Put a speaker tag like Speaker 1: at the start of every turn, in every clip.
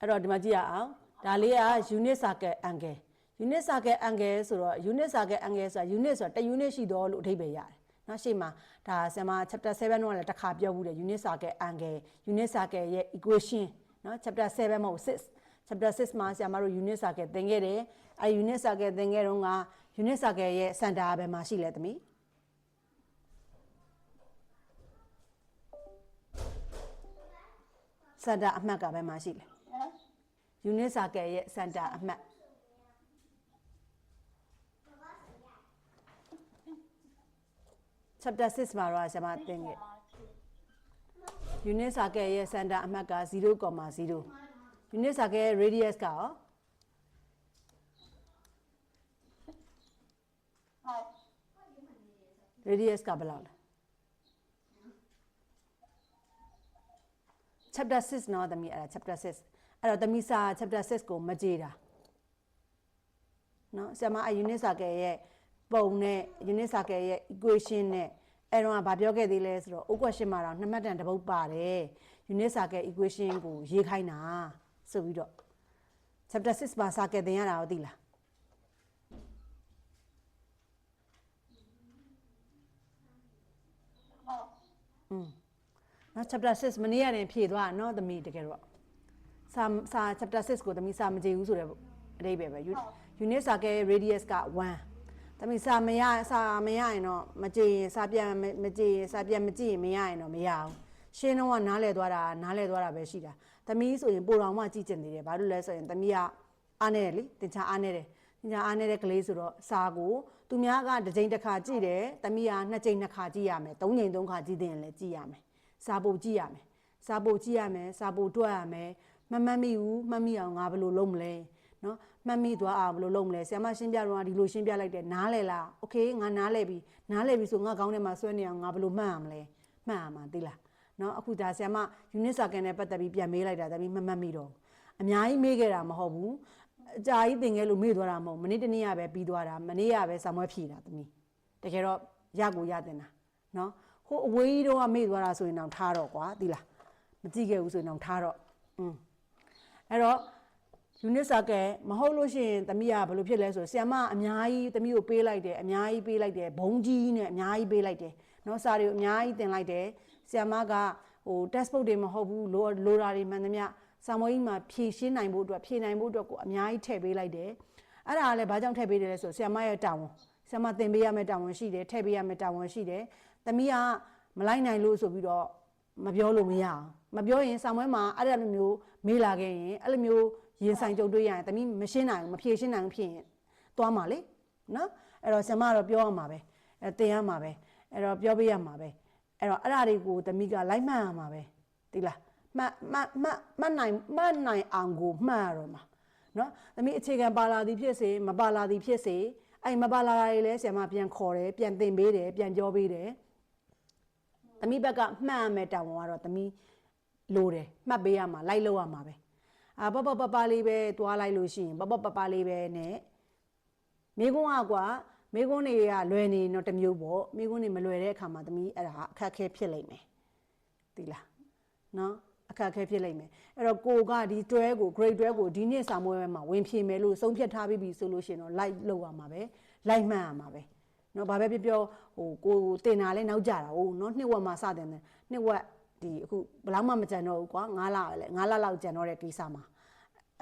Speaker 1: အဲ့တော့ဒီမှာကြည့်ရအောင်ဒါလေးက unit circle angle unit circle angle ဆိုတော့ unit circle angle ဆိုတာ unit ဆိုတာတစ် unit ရှိတော့လို့အဓိပ္ပာယ်ရတယ်နော်ရှေ့မှာဒါဆရာမ chapter 7တော့လည်းတစ်ခါပြောဘူးတယ် unit circle angle unit circle ရဲ့ equation နော် chapter 7မဟုတ်6 chapter 6မှာဆရာမတို့ unit circle သင်ခဲ့တယ်အဲ unit circle သင်ခဲ့တော့က unit circle ရဲ့ center ဘယ်မှာရှိလဲသမီး center အမှတ်ကဘယ်မှာရှိလဲ unit circle ရဲ့ center အမှတ် chapter 6မှာတော့ကျွန်မသင်ခဲ့ unit circle ရဲ့ center အမှတ်က0.0 unit circle ရဲ့ radius ကရော
Speaker 2: ဟုတ်
Speaker 1: radius ကဘယ်လောက်လဲ chapter 6နော်သမီးအဲ့ဒါ chapter 6 အဲ့တော့သမီးစာ chapter 6ကိုမကြည့်တာနော်ဆရာမအ unit circle ရဲ့ပုံနဲ့ unit circle ရဲ့ equation နဲ့အဲ့တော့ကဘာပြောခဲ့သေးလဲဆိုတော့ o question မှာတော့နှစ်မှတ်တန်တစ်ပုဒ်ပါတယ် unit circle equation ကိုရေးခိုင်းတာဆိုပြီးတော့ chapter 6မှာ circle သင်ရတာကိုသိလား
Speaker 2: ဟုတ်
Speaker 1: နော် chapter 6မနေ့ကတည်းဖြည့်သွားတာနော်သမီးတကယ်တော့ စာစာ chapter 6ကိုသမီးစာမကြည့်ဘူးဆိုတော့အတိတ်ပဲပဲ unit circle ရဲ့ radius က1သမီးစာမရစာမရရင်တော့မကြည့်ရင်စာပြန်မမကြည့်ရင်စာပြန်မကြည့်ရင်မရရင်တော့မရအောင်ရှင်းတော့ကနားလဲသွားတာနားလဲသွားတာပဲရှိတာသမီးဆိုရင်ပိုတော်မှကြည့်ကျင်နေတယ်ဘာလို့လဲဆိုရင်သမီးကအားနေတယ်လေတင်ချာအားနေတယ်တင်ချာအားနေတဲ့ကလေးဆိုတော့စာကိုသူများကတစ်ချိန်တစ်ခါကြည့်တယ်သမီးကနှစ်ချိန်နှစ်ခါကြည့်ရမယ်သုံးချိန်သုံးခါကြည့်တဲ့ရင်လည်းကြည့်ရမယ်စာပို့ကြည့်ရမယ်စာပို့ကြည့်ရမယ်စာပို့တွက်ရမယ် မမှတ်မိဘူးမှတ်မိအောင်ငါဘယ်လိုလုပ်မလဲနော်မှတ်မိသွားအောင်ဘယ်လိုလုပ်မလဲဆရာမရှင်းပြတော့ကဒီလိုရှင်းပြလိုက်တယ်နားလဲလားโอเคငါနားလဲပြီနားလဲပြီဆိုငါခေါင်းထဲမှာဆွဲနေအောင်ငါဘယ်လိုမှတ်ရမလဲမှတ်ရမှာသိလားနော်အခုဒါဆရာမ unit circle နဲ့ပတ်သက်ပြီးပြန်မေးလိုက်တာဒါပြီးမမှတ်မိတော့ဘူးအများကြီးမေးခဲ့တာမဟုတ်ဘူးအကြာကြီးသင်ခဲ့လို့မေ့သွားတာမဟုတ်ဘူးမနေ့တနေ့ကပဲပြီးသွားတာမနေ့ကပဲစာမွဲဖြည့်တာသမီးတကယ်တော့ရကိုရတင်တာနော်ဟိုအဝေးကြီးတော့ကမေ့သွားတာဆိုရင်တော့ထားတော့ကွာသိလားမကြည့်ခဲ့ဘူးဆိုရင်တော့ထားတော့อืม အဲ့တော့ unit circle မဟုတ်လို့ရှိရင်သမီးကဘယ်လိုဖြစ်လဲဆိုဆ iam အများကြီးသမီးကိုပေးလိုက်တယ်အများကြီးပေးလိုက်တယ်ဘုံကြီးနဲ့အများကြီးပေးလိုက်တယ်နော်စာတွေကိုအများကြီးတင်လိုက်တယ်ဆ iam ကဟို textbook တွေမဟုတ်ဘူး loader တွေမှန်သမျှစာမေးကြီးမှာဖြည့်ရှင်းနိုင်ဖို့အတွက်ဖြည့်နိုင်ဖို့အတွက်ကိုအများကြီးထည့်ပေးလိုက်တယ်အဲ့ဒါကလည်းဘာကြောင့်ထည့်ပေးတယ်လဲဆိုဆ iam ရဲ့တာဝန်ဆ iam တင်ပေးရမယ့်တာဝန်ရှိတယ်ထည့်ပေးရမယ့်တာဝန်ရှိတယ်သမီးကမလိုက်နိုင်လို့ဆိုပြီးတော့မပြောလို့မရအောင် မပြောရင်ဆောင်းပွဲမှာအဲ့ဒါလိုမျိုးမေးလာခဲ့ရင်အဲ့လိုမျိုးရင်ဆိုင်ကြုံတွေ့ရရင်တမီးမရှင်းနိုင်ဘူးမဖြေရှင်းနိုင်ဘူးဖြစ်ရင်သွားမှာလေနော်အဲ့တော့ဆင်မကတော့ပြောရမှာပဲအဲတင်ရမှာပဲအဲ့တော့ပြောပေးရမှာပဲအဲ့တော့အဲ့ဒါတွေကိုတမီးကလိုက်မှတ်ရမှာပဲသိလားမှတ်မှတ်မှတ်မှတ်နိုင်မှတ်နိုင်အောင်ကိုမှတ်ရတော့မှာနော်တမီးအခြေခံပါလာသည်ဖြစ်စေမပါလာသည်ဖြစ်စေအဲ့မပါလာတာတွေလည်းဆင်မပြန်ခေါ်တယ်ပြန်သင်ပေးတယ်ပြန်ပြောပေးတယ်သမီးဘက်ကမှတ်ရမယ်တောင်းဝန်ကတော့သမီး လိုတယ်မှတ်ပေးရမှာလိုက်လို့ရမှာပဲအာပပပပလေးပဲတွားလိုက်လို့ရှိရင်ပပပပလေးပဲနဲ့မိကုန်းကကွာမိကုန်းတွေကလွယ်နေတော့တစ်မျိုးပေါ့မိကုန်းတွေမလွယ်တဲ့အခါမှာသမီးအဲ့ဒါအခက်အခဲဖြစ်လိမ့်မယ်သိလားနော်အခက်အခဲဖြစ်လိမ့်မယ်အဲ့တော့ကိုကဒီတွဲကို grade တွဲကိုဒီနှစ်စာမွေးမှာဝင်ဖြေမယ်လို့ဆုံးဖြတ်ထားပြီးပြီဆိုလို့ရှိရင်တော့ like လုပ်ရမှာပဲ like မှတ်ရမှာပဲနော်ဘာပဲပြောပြောဟိုကိုတင်တာလဲနောက်ကြတာဟုတ်နော်နှစ်ဝက်မှစတင်တယ်နှစ်ဝက် ဒီအခုဘယ်လောက်မှမကြံတော့ဘူးကွာ9လလဲ9လလောက်ကြံတော့တဲ့ကိစ္စမှာ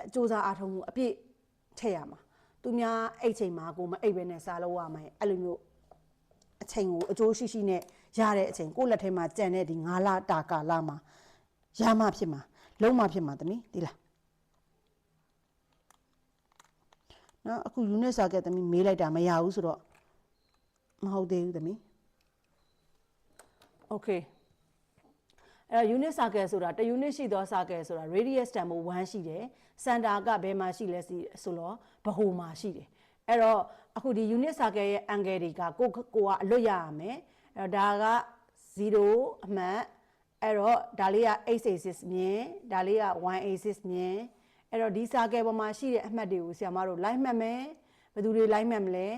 Speaker 1: အစူးစမ်းအားထုတ်မှုအပြည့်ထည့်ရမှာသူများအဲ့ချိန်မှာကိုမအိပ်ပဲနဲ့စားလို့ရမယ်အဲ့လိုမျိုးအချိန်ကိုအကျိုးရှိရှိနဲ့ရတဲ့အချိန်ကိုယ့်လက်ထဲမှာကြံတဲ့ဒီ9လတာကာလမှာရမှဖြစ်မှာလုံးမဖြစ်မှာတမီးဒီလားနော်အခု unit circuit တမီးမေးလိုက်တာမရဘူးဆိုတော့မဟုတ်သေးဘူးသမီး Okay အဲ့တော့ unit circle ဆိုတာတစ် unit ရှိသော circle ဆိုတာ radius တန်ဖိုး1ရှိတယ် center ကဘယ်မှာရှိလဲဆိုတော့ဗဟိုမှာရှိတယ်အဲ့တော့အခုဒီ unit circle ရဲ့ angle တွေကကိုကိုကအလွတ်ရရမယ်အဲ့တော့ဒါက0အမှတ်အဲ့တော့ဒါလေးက x axis မြင်ဒါလေးက y axis မြင်အဲ့တော့ဒီ circle ပေါ်မှာရှိတဲ့အမှတ်တွေကိုဆရာမတို့ line မှတ်မယ်ဘယ်သူတွေ line မှတ်မလဲ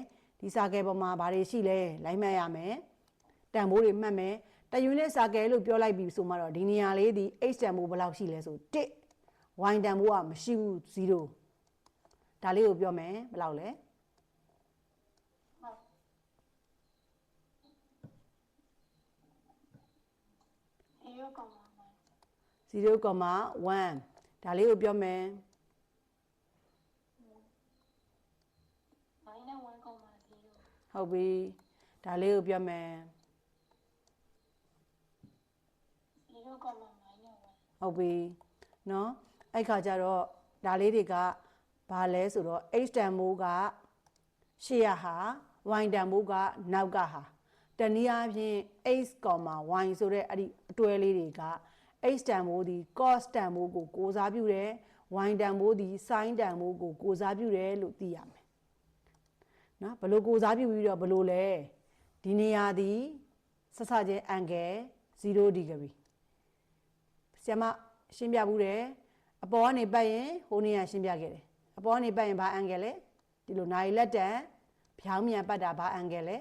Speaker 1: ဒီစာကဲပေါ်မှာဘာတွေရှိလဲလိုက်မှတ်ရမယ်တန်ဖိုးတွေမှတ်မယ် တ unit စာကဲလို့ပြောလိုက်ပြီဆိုမှတော့ဒီနေရာလေးဒီ h တန်ဖိုးဘယ်လောက်ရှိလဲဆို1 y တန်ဖိုးကမရှိဘူး0ဒါလေးကိုပြောမယ်ဘယ်လောက်လဲ
Speaker 2: ဟုတ်0ကောမာ9
Speaker 1: 0.1ဒါလေးကိုပြောမယ်
Speaker 2: minus 1ကောမာ0
Speaker 1: ဟုတ်ပြီဒါလေးကိုပြောမယ်
Speaker 2: 0ကောမာ minus
Speaker 1: ဟုတ်ပြီเนาะအဲ့ခါကျတော့ဒါလေးတွေကဘာလဲဆိုတော့ h တန်မိုးကရှေ့ရဟာ y တန်မိုးကနောက်ကဟာတနည်းအားဖြင့် h, y ဆိုတဲ့အဲ့ဒီအတွဲလေးတွေက h တန်မိုးဒီ cos တန်မိုးကိုကိုစားပြုတယ် y တန်မိုးဒီ sin တန်မိုးကိုကိုစားပြုတယ်လို့သိရမယ်နော်ဘယ်လို့ကိုစားပြုပြီးတော့ဘယ်လို့လဲဒီနေရာဒီဆက်စချင်း angle 0 degree ဆရာမရှင်းပြဘူးတယ်အပေါ်ကနေပတ်ရင်ဟိုနေရာရှင်းပြခဲ့တယ်အပေါ်ကနေပတ်ရင်ဘာ angle လဲဒီလိုနာရီလက်တံဖြောင်းမြန်ပတ်တာဘာ angle လဲ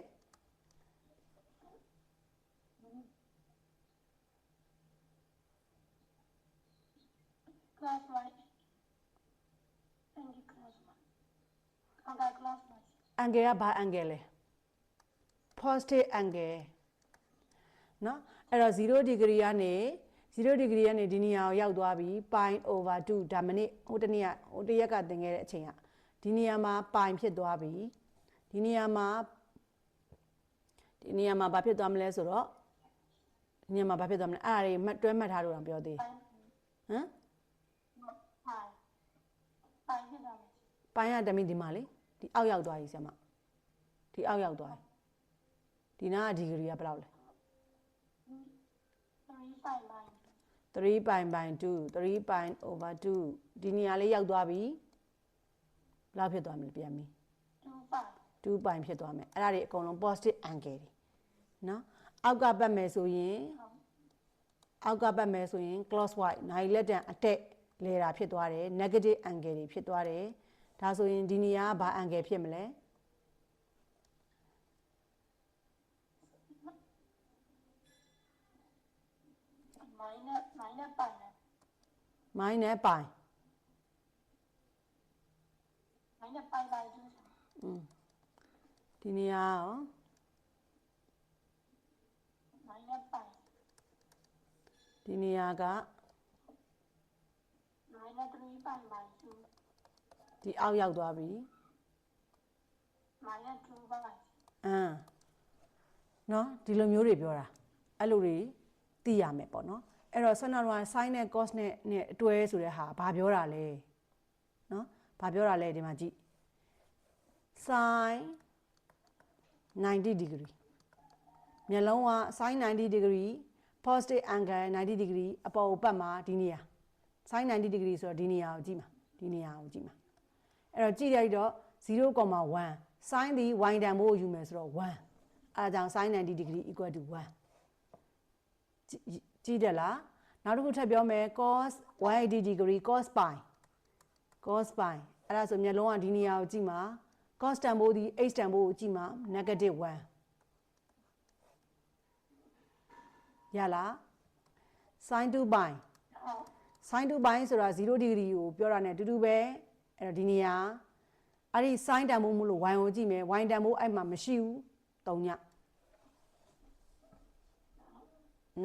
Speaker 2: class y and class y counter class y
Speaker 1: angle ကဘာ angle လဲ positive angle เนาะအဲ့တော့0 degree ကနေ 0 degree ကနေဒီနေရာကိုရောက်သွားပြီ pi over 2ဒါမနစ်ဟိုတနေ့ကဟိုတရက်ကသင်ခဲ့တဲ့အချိန်ကဒီနေရာမှာ pi ဖြစ်သွားပြီဒီနေရာမှာဒီနေရာမှာဘာဖြစ်သွားမလဲဆိုတော့ဒီနေရာမှာဘာဖြစ်သွားမလဲအဲ့ဒါတွေမှတ်တွဲမှတ်ထားလို့တော့ပြောသေးဟမ်
Speaker 2: pi pi ဖြစ်သွားမယ်
Speaker 1: ပိုင်းရတမီဒီမှာလေဒီအောက်ရောက်သွားပြီဆရာမဒီအောက်ရောက်သွားပြီဒီနာကဒီဂရီကဘယ်လောက်လဲ
Speaker 2: 3 pi pi
Speaker 1: 3 pi by 2 3 pi over 2ဒီနေရာလေးရောက်သွားပြီဘယ်လောက်ဖြစ်သွားမလဲပြန်ပြီ
Speaker 2: 2 pi
Speaker 1: 2 pi ဖြစ်သွားမယ်အဲ့ဒါတွေအကုန်လုံး positive angle တွေနော်အောက်ကပတ်မယ်ဆိုရင်အောက်ကပတ်မယ်ဆိုရင် clockwise နိုင်လက်တံအတက်လဲတာဖြစ်သွားတယ် negative angle တွေဖြစ်သွားတယ်ဒါဆိုရင်ဒီနေရာကဘာ angle ဖြစ်မလဲ
Speaker 2: minus minus pi နဲ့
Speaker 1: minus pi
Speaker 2: minus pi by 2ဆို
Speaker 1: ဒီနေရာရော
Speaker 2: minus pi
Speaker 1: ဒီနေရာက
Speaker 2: minus 3 pi by 2
Speaker 1: ဒီအောက်ရောက်သွားပြီ
Speaker 2: minus 2 pi
Speaker 1: အမ်နော်ဒီလိုမျိုးတွေပြောတာအဲ့လိုတွေသိရမယ်ပေါ့နော် အဲ့တော့ဆန္ဒတော်က sin နဲ့ cos နဲ့နဲ့အတွဲဆိုတဲ့ဟာဘာပြောတာလဲနော်ဘာပြောတာလဲဒီမှာကြည့် sin 90 degree မျက်လုံးက sin 90 degree positive angle 90 degree အပေါ်ကိုပတ်မှာဒီနေရာ sin 90 degree ဆိုတော့ဒီနေရာကိုကြည့်မှာဒီနေရာကိုကြည့်မှာအဲ့တော့ကြည့်လိုက်တော့0.1 sin ဒီ y တန်ဖို့ယူမယ်ဆိုတော့1အဲဒါကြောင့် sin 90 degree equal to 1 ကြည့်ကြည့်တယ်လားနောက်တစ်ခုထပ်ပြောမယ် cos 180 degree cos pi cos pi အဲ့ဒါဆိုမျက်လုံးကဒီနေရာကိုကြည့်မှာ cos တန်ဖို့ဒီ h တန်ဖို့ကိုကြည့်မှာ negative 1ရလား sin 2 pi
Speaker 2: ဟုတ်
Speaker 1: sin 2 pi ဆိုတာ0 degree ကိုပြောတာ ਨੇ တူတူပဲအဲ့တော့ဒီနေရာအဲ့ဒီ sin တန်ဖို့မလို့ y ကိုကြည့်မယ် y တန်ဖို့အဲ့မှာမရှိဘူး3ည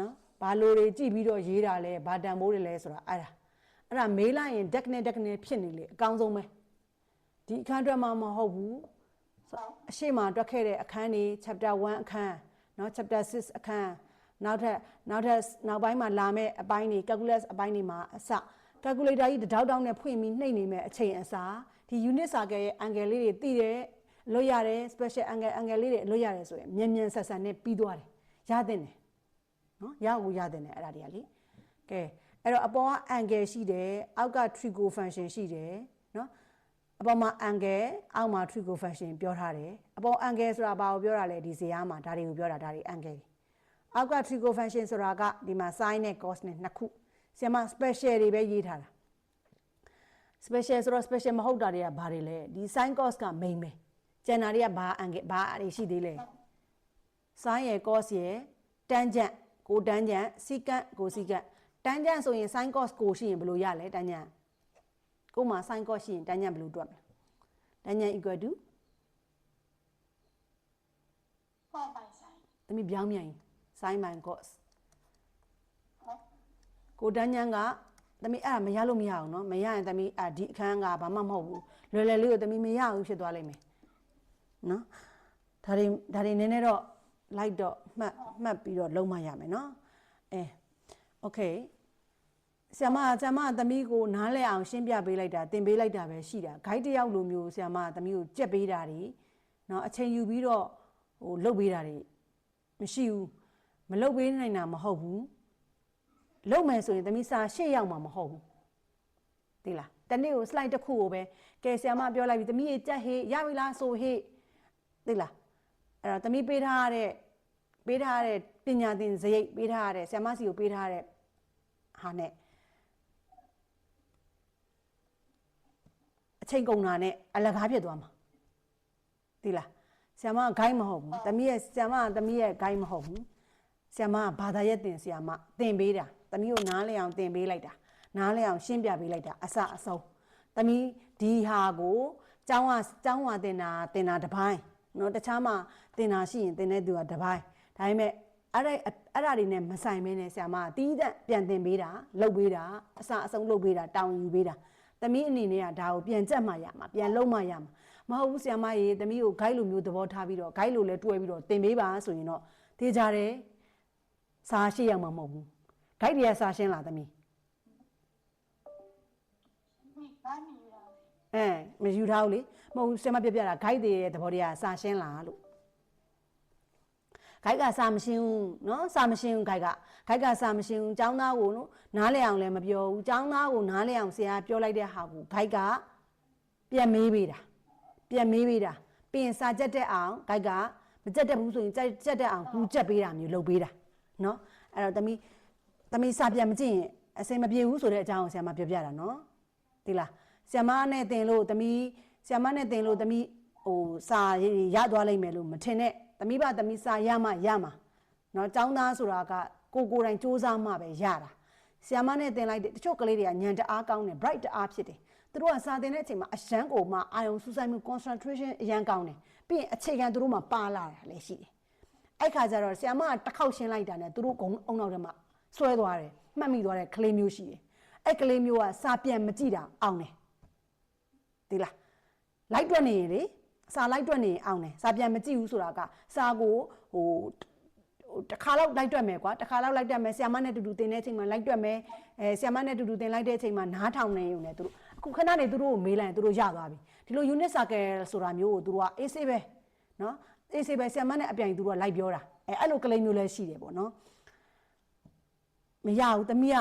Speaker 1: နော် ဘာလို့တွေကြည့်ပြီးတော့ရေးတာလဲဘာတန်ဖို့တွေလဲဆိုတာအဲ့ဒါအဲ့ဒါမေးလိုက်ရင် deck နဲ့ deck နဲ့ဖြစ်နေလေအကောင်းဆုံးပဲဒီအခန်းတွက်မှမဟုတ်ဘူးအရှိမတွက်ခဲ့တဲ့အခန်းတွေ chapter 1အခန်းเนาะ chapter 6အခန်းနောက်ထပ်နောက်ထပ်နောက်ပိုင်းမှာလာမဲ့အပိုင်းတွေ calculus အပိုင်းတွေမှာအစ calculator ကြီးတစ်တောက်တောက်နဲ့ဖွင့်ပြီးနှိပ်နေမဲ့အချိန်အစားဒီ unit circle ရဲ့ angle လေးတွေသိတယ်လွတ်ရတယ် special angle angle လေးတွေလွတ်ရတယ်ဆိုရင်မြန်မြန်ဆက်ဆက်နဲ့ပြီးသွားတယ်ရတဲ့တယ် နော်ရကိုရတယ်နဲ့အဲ့ဒါတွေကလေကဲအဲ့တော့အပေါ်က angle ရှိတယ်အောက်က trigo function ရှိတယ်နော်အပေါ်မှာ angle အောက်မှာ trigo function ပြောထားတယ်အပေါ် angle ဆိုတာဘာကိုပြောတာလဲဒီဇာတ်မှာဒါတွေကိုပြောတာဒါတွေ angle တွေအောက်က trigo function ဆိုတာကဒီမှာ sin နဲ့ cos နဲ့နှစ်ခုဆရာမ special တွေပဲရေးထားတာ special ဆိုတော့ special မဟုတ်တာတွေကဘာတွေလဲဒီ sin cos က main ပဲကျန်တာတွေကဘာ angle ဘာအတွေရှိသေးလဲ sin ရယ် cos ရယ် tangent ကို tangent secant ကို secant tangent ဆိုရင် sin cos ကိုရှိရင်ဘယ်လိုရလဲ tangent ကိုမှာ sin cos ရှိရင်တန်းညံဘယ်လိုတွက်မလဲတန်းညံ equal to
Speaker 2: 4 by sin
Speaker 1: သမီးပြောင်းမြန် sin min cos
Speaker 2: ဟုတ်
Speaker 1: ကိုတန်းညံကသမီးအဲ့ဒါမရလို့မရအောင်နော်မရရင်သမီးအာဒီအခန်းကဘာမှမဟုတ်ဘူးလွယ်လွယ်လေးကိုသမီးမရဘူးဖြစ်သွားလိမ့်မယ်နော်ဒါတွေဒါတွေနည်းနည်းတော့ လိုက်တော့မှတ်မှတ်ပြီးတော့လုံးမရမယ်နော်အဲ okay ဆ iam ဆ iam သမီးကိုနားလဲအောင်ရှင်းပြပေးလိုက်တာတင်ပေးလိုက်တာပဲရှိတာ guide တစ်ယောက်လိုမျိုးဆ iam သမီးကိုကြက်ပေးတာတွေเนาะအချိန်ယူပြီးတော့ဟိုလုပ်ပေးတာတွေမရှိဘူးမလုပ်ပေးနိုင်တာမဟုတ်ဘူးလုပ်မယ်ဆိုရင်သမီးစာရှေ့ရောက်မှာမဟုတ်ဘူးသိလားတနေ့ကို slide တစ်ခုကိုပဲကဲဆ iam ပြောလိုက်ပြီသမီးရေကြက်ဟေးရပြီလားဆိုဟေးသိလား အဲ့တော့သမီးပေးထားတဲ့ပေးထားတဲ့ပညာသင်စရိတ်ပေးထားတဲ့ဆ iam စီကိုပေးထားတဲ့ဟာနဲ့အချိန်ကုန်တာနဲ့အလကားဖြစ်သွားမှာသိလားဆီယမကဂိုင်းမဟုတ်ဘူးတမီးရဲ့ဆီယမကတမီးရဲ့ဂိုင်းမဟုတ်ဘူးဆီယမကဘာသာရက်တင်ဆီယမတင်ပေးတာတမီးကိုနားလဲအောင်တင်ပေးလိုက်တာနားလဲအောင်ရှင်းပြပေးလိုက်တာအစအဆုံးတမီးဒီဟာကိုကျောင်းကကျောင်းကတင်တာတင်တာတစ်ပိုင်း နော်တခြားမှာသင်တာရှိရင်သင်တဲ့သူကတစ်ပိုင်းဒါပေမဲ့အဲ့ဒါအဲ့ဒါတွေနဲ့မဆိုင်မင်းနဲ့ဆရာမတီးတဲ့ပြန်တင်ပေးတာလှုပ်ပေးတာအစာအဆုံးလှုပ်ပေးတာတောင်းယူပေးတာသမီးအနေနဲ့ကဒါကိုပြန်ကြက်မှရမှာပြန်လုံးမှရမှာမဟုတ်ဘူးဆရာမရေသမီးကို guide လိုမျိုးသဘောထားပြီးတော့ guide လိုလည်းတွဲပြီးတော့တင်ပေးပါဆိုရင်တော့တေးကြတယ်စားရှိရမှာမဟုတ်ဘူး guide တွေကစားရှင်းလာသမီး
Speaker 2: အဲ
Speaker 1: မယူထားဘူးလေ မဟုတ်ဘူးဆရာမပြပြတာ guide တွေရဲ့သဘောတရားစာရှင်းလားလို့ guide ကစာမရှင်းဘူးเนาะစာမရှင်းဘူး guide က guide ကစာမရှင်းဘူးចောင်းသားကိုနော်နားလဲအောင်လည်းမပြောဘူးចောင်းသားကိုနားလဲအောင်ဆရာပြောလိုက်တဲ့ဟာကို guide ကပြန်မေးပေးတာပြန်မေးပေးတာပြီးရင်စာကြက်တဲ့အောင် guide ကမကြက်တဲ့ဘူးဆိုရင်ကြက်ကြက်တဲ့အောင်ကူကြက်ပေးတာမျိုးလုပ်ပေးတာเนาะအဲ့တော့သမီးသမီးစာပြန်မကြည့်ရင်အစင်မပြေဘူးဆိုတဲ့အကြောင်းကိုဆရာမပြောပြတာเนาะ ဒီလားဆီယမနဲ့တင်လို့သမီး ဆီယမနဲ့တင်လို့သမီးဟိုစာရသွားလိမ့်မယ်လို့မထင်နဲ့သမီးပါသမီးစာရမှရမှာเนาะចောင်းသားဆိုတာကကိုကိုယ်တိုင်စူးစမ်းမှပဲရတာဆီယမနဲ့တင်လိုက်တဲ့တချို့ကလေးတွေကညံတအားကောင်းတယ် bright တအားဖြစ်တယ်သူတို့ကစာတင်တဲ့အချိန်မှာအရန်ကိုမှအာယုံစူးစိုက်မှု concentration အရန်ကောင်းတယ်ပြီးရင်အခြေခံသူတို့မှပါလာတာလည်းရှိတယ်အဲ့ခါကျတော့ဆီယမကတစ်ခေါက်ရှင်းလိုက်တာနဲ့သူတို့ဂုံအုံနောက်ထဲမှာဆွဲသွားတယ်မှတ်မိသွားတဲ့ကလေးမျိုးရှိတယ်အဲ့ကလေးမျိုးကစာပြန်မကြည့်တာအောင်တယ် ဒီလား လိုက်တွက်နေရင်လေစာလိုက်တွက်နေရင်အောင်တယ်စာပြန်မကြည့်ဘူးဆိုတာကစာကိုဟိုတခါလောက်လိုက်တွက်မယ်ကွာတခါလောက်လိုက်တွက်မယ်ဆီယမနဲ့တူတူတင်တဲ့အချိန်မှာလိုက်တွက်မယ်အဲဆီယမနဲ့တူတူတင်လိုက်တဲ့အချိန်မှာနားထောင်နေရုံနဲ့သူတို့အခုခဏနေသူတို့ကိုမေးလိုက်ရင်သူတို့ရသွားပြီဒီလို unit circle ဆိုတာမျိုးကိုသူတို့ကအေးဆေးပဲနော်အေးဆေးပဲဆီယမနဲ့အပြိုင်သူတို့ကလိုက်ပြောတာအဲအဲ့လိုကလေးမျိုးလည်းရှိတယ်ပေါ့နော်မရဘူးတမီးက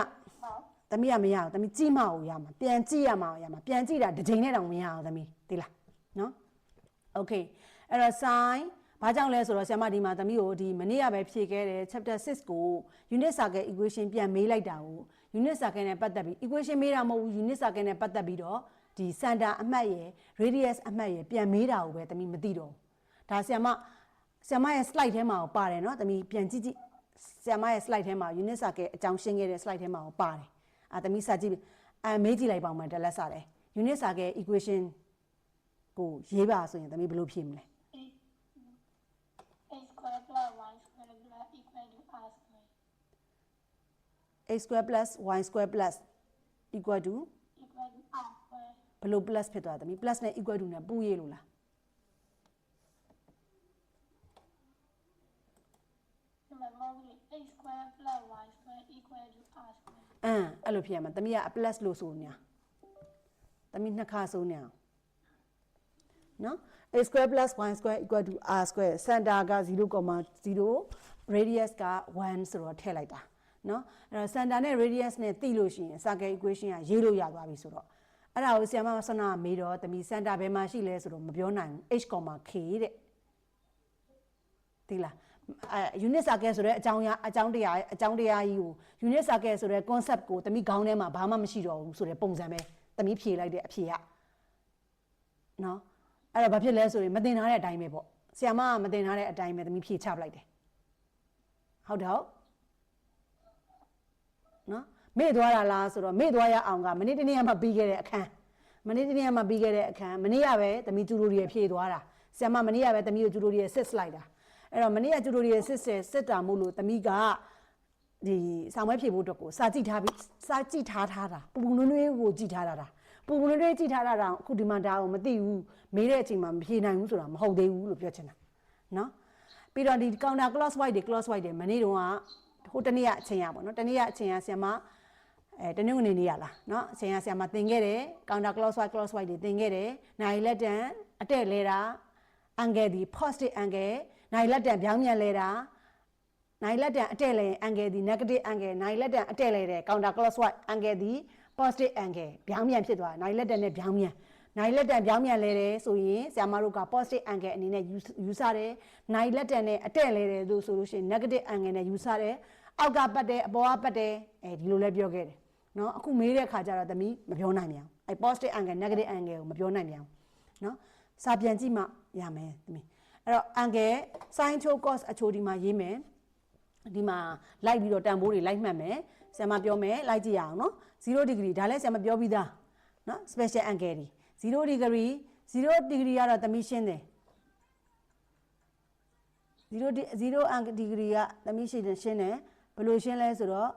Speaker 2: တ
Speaker 1: မီးကမရဘူးတမီးကြီးမအောင်ရမှာပြန်ကြည့်ရမှာရမှာပြန်ကြည့်တာတစ်ချိန်နဲ့တောင်မရအောင်တမီးသိလား နော်။ Okay ။အဲ့တော့ sign ဘာကြောင့်လဲဆိုတော့ဆရာမဒီမှာသမီးကိုဒီမနေ့ကပဲဖြေခဲ့တဲ့ chapter 6ကို unit circle equation ပြန်မေးလိုက်တာကို unit circle နဲ့ပတ်သက်ပြီး equation မေးတာမဟုတ်ဘူး unit circle နဲ့ပတ်သက်ပြီးတော့ဒီ center အမှတ်ရယ် radius အမှတ်ရယ်ပြန်မေးတာကိုပဲသမီးမသိတော့ဘူးဒါဆရာမဆရာမရဲ့ slide ထဲမှာကိုပါတယ်နော်သမီးပြန်ကြည့်ကြည့်ဆရာမရဲ့ slide ထဲမှာ unit circle အကြောင်းရှင်းခဲ့တဲ့ slide ထဲမှာကိုပါတယ်အာသမီးစာကြည့်အဲမေးကြည့်လိုက်ပါဦးမယ်တက်လက်စာတယ် unit circle equation ကိုရေးပါဆိုရင်သမီးဘယ်လိုဖြေမလဲ
Speaker 2: a square plus y square plus equal to r square
Speaker 1: a square plus y square plus equal to
Speaker 2: equal to r square
Speaker 1: ဘယ်လို plus ဖြစ်သွားသမီး plus နဲ့ equal to နဲ့ပူရေးလို့လား
Speaker 2: ဒီမှာမဟုတ်ဘူး a square plus y square equal to r square
Speaker 1: အမ်အဲ့လိုဖြစ်ရမှာသမီးက plus လို့ဆိုညာသမီးနှစ်ခါဆိုညာ နော် a square plus y square equal to r square center က0.0 radius က1ဆိုတော့ထည့်လိုက်တာနော်အဲ့တော့ center နဲ့ radius နဲ့သိလို့ရှိရင် circle equation ကရေးလို့ရသွားပြီဆိုတော့အဲ့ဒါကိုဆရာမဆနာမေးတော့သမီး center ဘယ်မှာရှိလဲဆိုတော့မပြောနိုင်ဘူး h, k တဲ့သိလားအဲ unit circle ဆိုတဲ့အကြောင်းအရာအကြောင်းတရားအကြောင်းတရားကြီးကို unit circle ဆိုတဲ့ concept ကိုသမီးခေါင်းထဲမှာဘာမှမရှိတော့ဘူးဆိုတဲ့ပုံစံပဲသမီးဖြေလိုက်တဲ့အဖြေကနော် အဲ့တော့ဘာဖြစ်လဲဆိုရင်မတင်ထားတဲ့အတိုင်းပဲပေါ့ဆီယမကမတင်ထားတဲ့အတိုင်းပဲသမီးဖြေချပလိုက်တယ်ဟုတ်တယ်ဟုတ်နော်မေ့သွားတာလားဆိုတော့မေ့သွားရအောင်ကမနေ့တနေ့ကမှပြီးခဲ့တဲ့အခန်းမနေ့တနေ့ကမှပြီးခဲ့တဲ့အခန်းမနေ့ကပဲသမီးကျူလိုတွေဖြည့်သွားတာဆရာမမနေ့ကပဲသမီးကိုကျူလိုတွေစစ်လိုက်တာအဲ့တော့မနေ့ကကျူလိုတွေစစ်စစ်စစ်တာမို့လို့သမီးကဒီဆောင်ဝဲဖြည့်ဖို့အတွက်ကိုစာကြည့်ထားပြီးစာကြည့်ထားထားတာပူပူနွေးနွေးကိုကြည့်ထားတာတာ ပုံမလွဲကြည့်ထားတာတောင်အခုဒီမှာဒါကိုမသိဘူးမေးတဲ့အချိန်မှာမဖြေနိုင်ဘူးဆိုတာမဟုတ်သေးဘူးလို့ပြောချင်တာနော်ပြီးတော့ဒီ counter clock white တွေ clock white တွေမနေ့တုန်းကဟိုတနေ့ကအချိန်ရပေါ့နော်တနေ့ကအချိန်ရဆီမအဲတနေ့ကနေနေရလားနော်အချိန်ရဆီမသင်ခဲ့တယ် counter clock white clock white တွေသင်ခဲ့တယ်နိုင်လက်တန်အတက်လဲတာ angle ဒီ positive angle နိုင်လက်တန်ပြောင်းပြန်လဲတာနိုင်လက်တန်အတက်လဲရင် angle ဒီ negative angle နိုင်လက်တန်အတက်လဲတဲ့ counter clockwise angle ဒီ positive angle ဗျောင်းမြန်ဖြစ်သွားနိုင်လက်တန်နဲ့ဗျောင်းမြန်နိုင်လက်တန်ပြောင်းပြန်လဲတယ်ဆိုရင်ဆရာမတို့က positive angle အနေနဲ့ယူဆတယ်နိုင်လက်တန်နဲ့အတဲ့လဲတယ်လို့ဆိုလို့ရှိရင် negative angle နဲ့ယူဆတယ်အောက်ကပတ်တယ်အပေါ်ကပတ်တယ်အဲဒီလိုလဲပြောခဲ့တယ်နော်အခုမေးတဲ့ခါကျတော့သမီးမပြောနိုင်ပြန်အဲ positive angle negative angle ကိုမပြောနိုင်ပြန်နော်စာပြန်ကြည့်မှရမယ်သမီးအဲ့တော့ angle sin ချို cos အချိုဒီမှာရေးမယ်ဒီမှာလိုက်ပြီးတော့တန်ဖိုးတွေလိုက်မှတ်မယ် ဆရာမပြောမယ်လိုက်ကြည့်ရအောင်နော်0 degree ဒါလည်းဆရာမပြောပြီးသားနော် special angle ဒီ0 degree 0 degree ကတော့သမီးရှင်းတယ်0 0 angle degree ကသမီးရှင်းတယ်ရှင်းတယ်ဘယ်လိုရှင်းလဲဆိုတော့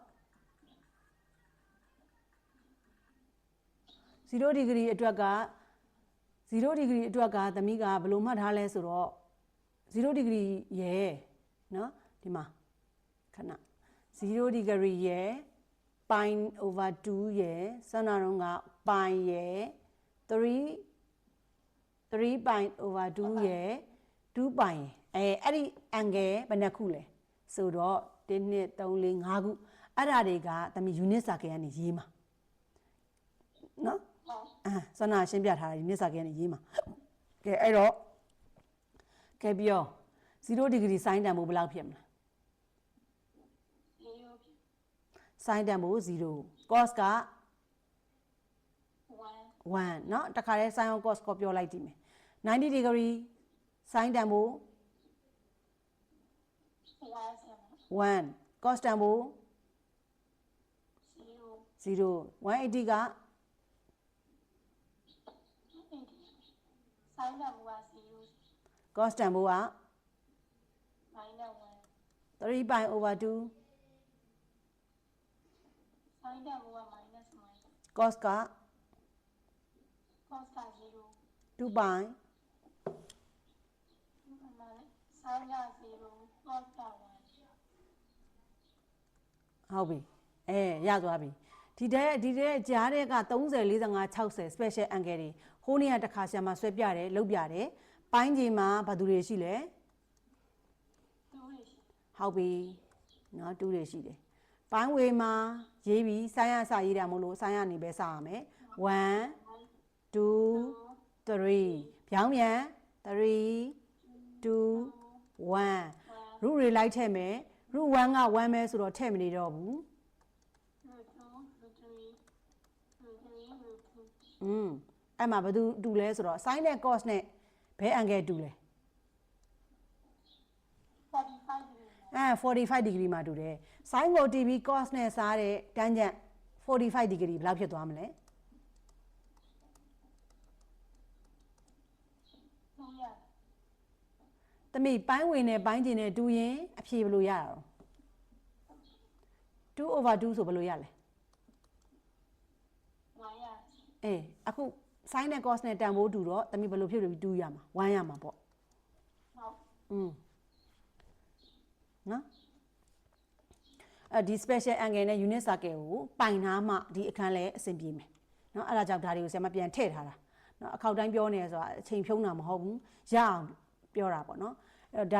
Speaker 1: 0 degree အတွက်က0 degree အတွက်ကသမီးကဘယ်လိုမှတ်ထားလဲဆိုတော့0 degree ရယ်နော်ဒီမှာခဏ 0 degree ရဲ့ pi over 2ရဲ့စံနာတော့က pi ရဲ့3 3 pi over 2ရဲ့2 pi ရဲ့အဲအဲ့ဒီ angle ဘယ်နှခုလဲဆိုတော့1 2 3 4 5ခုအဲ့ဒါတွေကသမီး unit circle ကနေရေးမှာနော်
Speaker 2: ဟုတ်
Speaker 1: အာစနာရှင်းပြထားတယ် unit circle ကနေရေးမှာကဲအဲ့တော့ကဲပြော0 degree sin တန်ဖို့ဘယ်လောက်ဖြစ်မလဲ
Speaker 2: ရေရိုးပြ
Speaker 1: sin တန်ဖို့0 cos က
Speaker 2: 1
Speaker 1: 1เนาะတခါတည်း sin ရော cos ကိုပြောလိုက်ကြည့်မယ်90 degree sin တန်ဖို့
Speaker 2: 1ဆရာမ
Speaker 1: 1 cos တန်ဖို့
Speaker 2: 0
Speaker 1: 0 180က
Speaker 2: 80ဆိုင်တာမူက0
Speaker 1: cos တန်ဖို့က
Speaker 2: minus
Speaker 1: 3 pi over 2
Speaker 2: 1ဆိုင်တာမူက minus 1
Speaker 1: cos က
Speaker 2: cos က0
Speaker 1: 2 pi
Speaker 2: ဒီမှာလေဆိုင်က0 cos က1
Speaker 1: ဟုတ်ပြီအဲရသွားပြီဒီတဲ့ဒီတဲ့ကြားတဲ့က30 45 60 special angle တွေဟိုနေ့ကတစ်ခါဆရာမဆွဲပြတယ်လုတ်ပြတယ်ပိုင်းချိန်မှာဘာသူတွေရှိလဲ
Speaker 2: 2လေးရှိ
Speaker 1: ဟုတ်ပြီเนาะတူးတွေရှိတယ် ပိုင်းဝေမှာရေးပြီးဆိုင်းရစာရေးတာမို့လို့ဆိုင်းရနေပဲစရမယ်1 2 3ပြောင်းပြန်3 2 1 root တွေလိုက်ထည့်မယ် root 1က1ပဲဆိုတော့ထည့်မနေတော့ဘူး
Speaker 2: root 2 root 3 root 3 root 2
Speaker 1: อืมအဲ့မှာဘာသူတူလဲဆိုတော့ sin နဲ့ cos နဲ့ဘယ် angle တူလဲ
Speaker 2: 45 degree
Speaker 1: အဲ45 degree မှာတူတယ် sin ကိုတီးပြီး cos နဲ့စားတဲ့ tangent 45 degree ဘယ်လောက်ဖြစ်သွားမလဲ
Speaker 2: 2ရ
Speaker 1: တမိပိုင်းဝင်နဲ့ပိုင်းကျင်နဲ့တူရင်အဖြေဘယ်လိုရတာတော့2 over 2ဆိုဘယ်လိုရလဲ
Speaker 2: 1ရ
Speaker 1: အေးအခု sin နဲ့ cos နဲ့တန်ဖိုးတူတော့တမိဘယ်လိုဖြစ်လို့2ရမှာ1ရမှာပေါ့
Speaker 2: ဟုတ်
Speaker 1: อืมနော်အဲ ဒီ special angle နဲ့ unit circle ကိုပိုင်နာမှဒီအခန်းလဲအဆင်ပြေမယ်เนาะအဲ့ဒါကြောင့်ဒါတွေကိုဆရာမပြန်ထည့်ထားတာเนาะအခောက်တိုင်းပြောနေရဆိုတာအချိန်ဖြုံးတာမဟုတ်ဘူးရအောင်ပြောတာပေါ့เนาะအဲ့တော့ဒါ